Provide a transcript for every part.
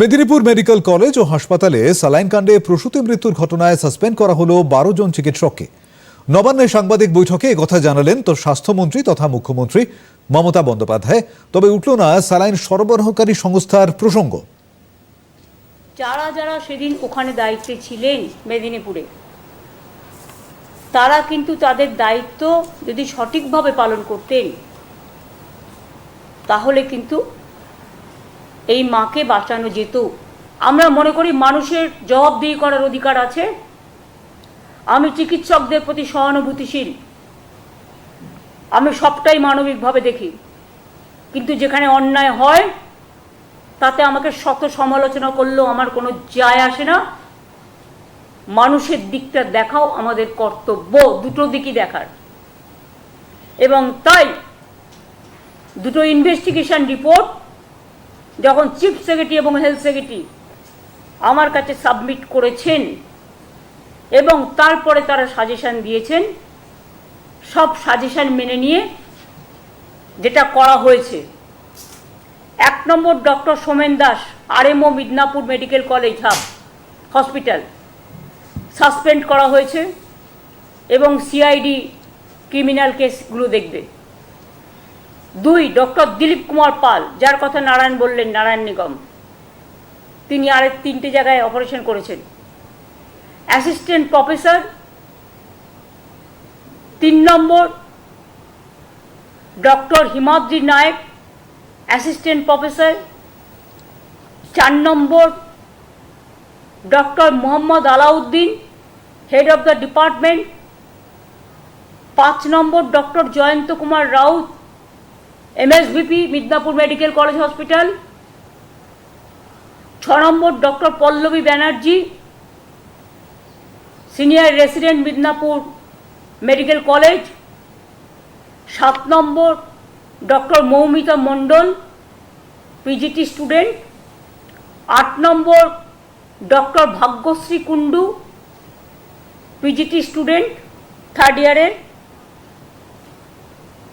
Medinipur medical college ও হাসপাতালে saline কাণ্ডে প্রসূতি মৃত্যুর ঘটনায় সাসপেন্ড করা হলো বারো জন চিকিৎসককে। নবান্নে সাংবাদিক বৈঠকে একথা জানালেন তো স্বাস্থ্যমন্ত্রী তথা মুখ্যমন্ত্রী মমতা বন্দ্যোপাধ্যায়। তবে উঠল না স্যালাইন সরবরাহকারী সংস্থার প্রসঙ্গ। যারা যারা সেদিন ওখানে দায়িত্বে ছিলেন মেদিনীপুরে, তারা কিন্তু তাদের দায়িত্ব যদি সঠিকভাবে পালন করতেন, তাহলে কিন্তু এই মাকে বাঁচানো যেত। আমরা মনে করি মানুষের জবাবদিহি করার অধিকার আছে। আমি চিকিৎসকদের প্রতি সহানুভূতিশীল। আমি সবটাই মানবিকভাবে দেখি। কিন্তু যেখানে অন্যায় হয়, তাতে আমাকে শত সমালোচনা করলেও আমার কোনো যায় আসে না। মানুষের দিকটা দেখাও আমাদের কর্তব্য, দুটো দিকই দেখার। এবং তাই দুটো ইনভেস্টিগেশন রিপোর্ট যখন চিফ সেক্রেটারি এবং হেলথ সেক্রেটারি আমার কাছে সাবমিট করেছেন এবং তারপরে তারা সাজেশান দিয়েছেন, সব সাজেশন মেনে নিয়ে যেটা করা হয়েছে। এক নম্বর doctor Somen Das, RMO Midnapore medical college hub, hospital, suspend করা হয়েছে এবং সিআইডি ক্রিমিনাল কেসগুলো দেখবে। দুই ডক্টর দিলীপ কুমার পাল, যার কথা নারায়ণ বললেন, নারায়ণ নিগম। তিনি আরেক তিনটে জায়গায় অপারেশন করেছেন। অ্যাসিস্ট্যান্ট প্রফেসর তিন নম্বর doctor Himadri Nayak assistant professor চার নম্বর doctor Mohammad Alauddin head of the department পাঁচ নম্বর doctor Jayanta Kumar Raut MSVP Midnapore medical college hospital ছ নম্বর doctor Pallabi Banerjee, senior resident Midnapore medical college. সাত নম্বর doctor Moumita Mondal PGT student. আট নম্বর doctor Bhagyashree Kundu PGT student, third ইয়ারের।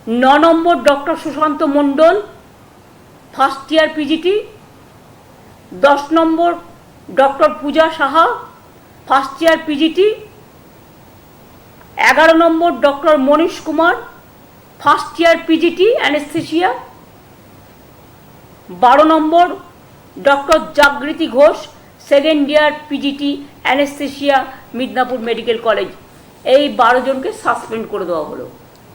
ন নম্বর doctor Sushanta Mondal first year PGT দশ নম্বর doctor Puja Saha first year PGT এগারো নম্বর doctor Manish Kumar first year PGT anaesthesia বারো নম্বর doctor Jagriti Ghosh second year PGT anaesthesia Midnapore medical college. এই বারো জনকে suspend করে দেওয়া হলো।